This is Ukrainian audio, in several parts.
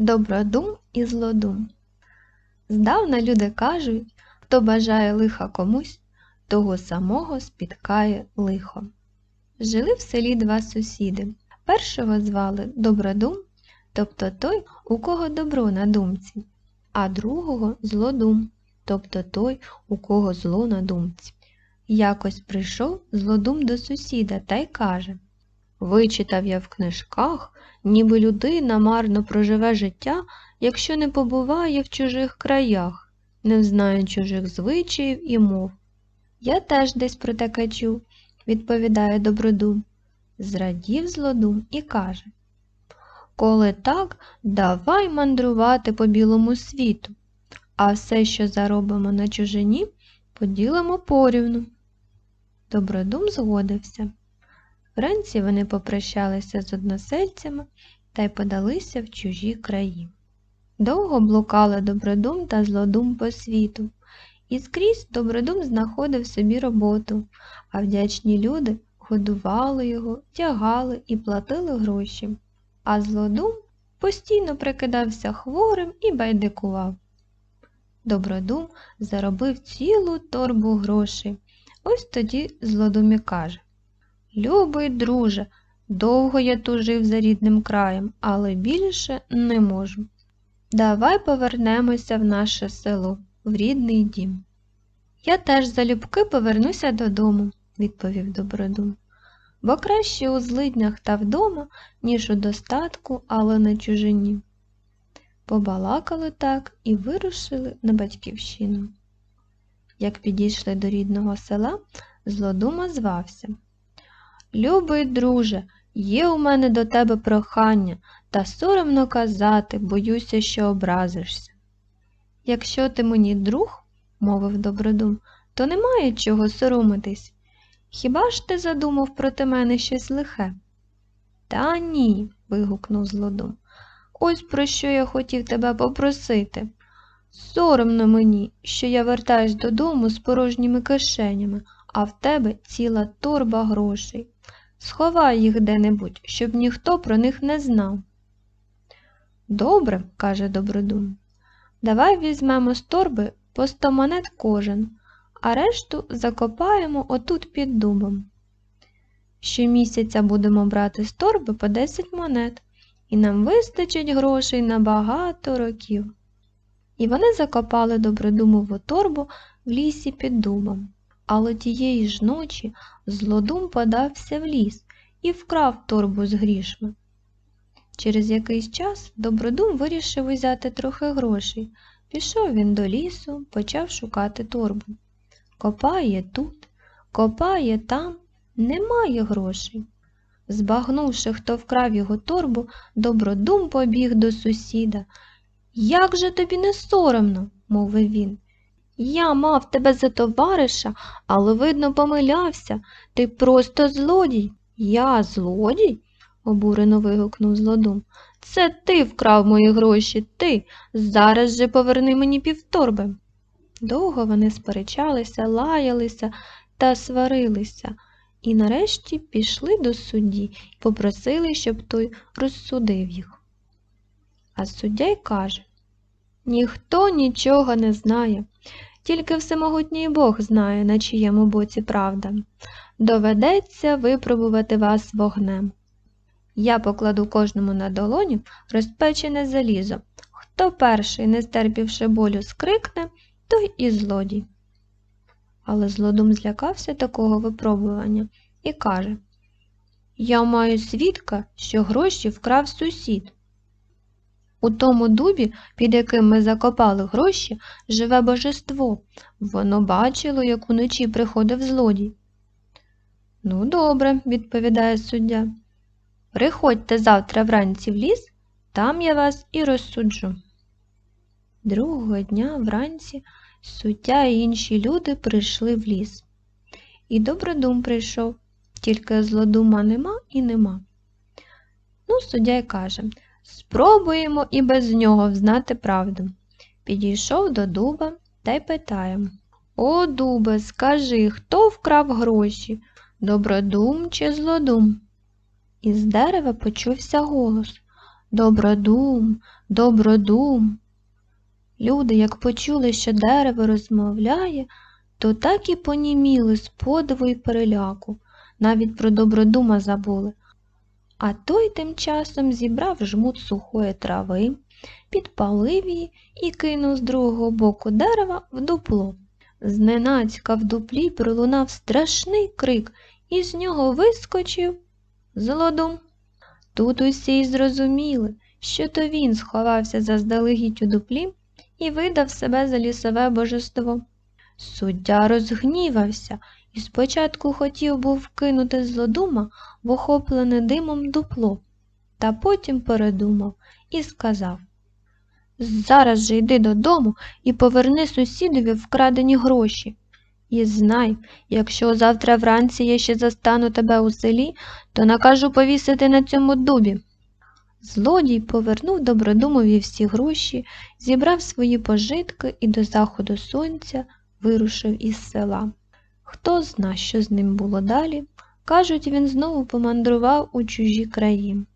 Добродум і злодум. Здавна люди кажуть, хто бажає лиха комусь, того самого спіткає лихо. Жили в селі два сусіди. Першого звали Добродум, тобто той, у кого добро на думці, а другого злодум, тобто той, у кого зло на думці. Якось прийшов злодум до сусіда та й каже Вичитав я в книжках, ніби людина марно проживе життя, якщо не побуває в чужих краях, не знає чужих звичаїв і мов. Я теж десь про таке чув, відповідає Добродум. Зрадів злодум і каже Коли так, давай мандрувати по білому світу, а все, що заробимо на чужині, поділимо порівну. Добродум згодився. Вранці вони попрощалися з односельцями та й подалися в чужі краї. Довго блукали Добродум та Злодум по світу, і скрізь Добродум знаходив собі роботу, а вдячні люди годували його, тягали і платили гроші. А Злодум постійно прикидався хворим і байдикував. Добродум заробив цілу торбу грошей. Ось тоді Злодум і каже Любий друже, довго я тужив за рідним краєм, але більше не можу. Давай повернемося в наше село, в рідний дім. Я теж залюбки повернуся додому, відповів Добродум. Бо краще у злиднях та вдома, ніж у достатку, але на чужині. Побалакали так і вирушили на батьківщину. Як підійшли до рідного села, злодума звався. Любий друже, є у мене до тебе прохання, та соромно казати, боюся, що образишся. Якщо ти мені друг, мовив Добродум, то немає чого соромитись. Хіба ж ти задумав проти мене щось лихе? Та ні, вигукнув злодум. Ось про що я хотів тебе попросити. Соромно мені, що я вертаюсь додому з порожніми кишенями, а в тебе ціла торба грошей. Сховай їх де-небудь, щоб ніхто про них не знав. Добре, каже Добродум. Давай візьмемо з торби по сто монет кожен, а решту закопаємо отут під дубом. Щомісяця будемо брати з торби по 10 монет, і нам вистачить грошей на багато років. І вони закопали добродумову торбу в лісі під дубом. Але тієї ж ночі злодум подався в ліс і вкрав торбу з грішми. Через якийсь час Добродум вирішив узяти трохи грошей. Пішов він до лісу, почав шукати торбу. Копає тут, копає там, немає грошей. Збагнувши, хто вкрав його торбу, Добродум побіг до сусіда. Як же тобі не соромно, мовив він. Я мав тебе за товариша, але, видно, помилявся. Ти просто злодій. Я злодій? обурено вигукнув злодум. Це ти вкрав мої гроші, ти. Зараз же поверни мені півторби. Довго вони сперечалися, лаялися та сварилися, і нарешті пішли до судді і попросили, щоб той розсудив їх. А суддя й каже Ніхто нічого не знає. Тільки всемогутній Бог знає, на чиєму боці правда. Доведеться випробувати вас вогнем. Я покладу кожному на долоню розпечене залізо. Хто перший, не стерпівши болю, скрикне, той і злодій. Але злодум злякався такого випробування і каже Я маю свідка, що гроші вкрав сусід. У тому дубі, під яким ми закопали гроші, живе божество. Воно бачило, як уночі приходив злодій. Ну, добре, відповідає суддя. Приходьте завтра вранці в ліс, там я вас і розсуджу. Другого дня вранці суддя і інші люди прийшли в ліс. І добродум прийшов, тільки злодума нема і нема. Ну, суддя й каже Спробуємо і без нього взнати правду. Підійшов до дуба та й питає О, дубе, скажи, хто вкрав гроші? Добродум чи злодум? Із дерева почувся голос Добродум, добродум. Люди, як почули, що дерево розмовляє, то так і поніміли з подиву і переляку, навіть про добродума забули. А той тим часом зібрав жмут сухої трави, підпалив її і кинув з другого боку дерева в дупло. Зненацька в дуплі пролунав страшний крик, і з нього вискочив злодум. Тут усі й зрозуміли, що то він сховався заздалегідь у дуплі і видав себе за лісове божество. Суддя розгнівався і спочатку хотів був кинути злодума в охоплене димом дупло, та потім передумав і сказав Зараз же йди додому і поверни сусідові вкрадені гроші. І знай, якщо завтра вранці я ще застану тебе у селі, то накажу повісити на цьому дубі. Злодій повернув добродумові всі гроші, зібрав свої пожитки і до заходу сонця вирушив із села. Хто зна, що з ним було далі, кажуть, він знову помандрував у чужі краї,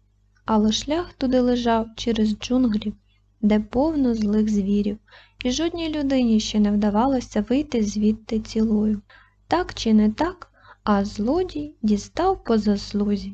але шлях туди лежав через джунглі, де повно злих звірів, і жодній людині ще не вдавалося вийти звідти цілою. Так чи не так, а злодій дістав по заслузі.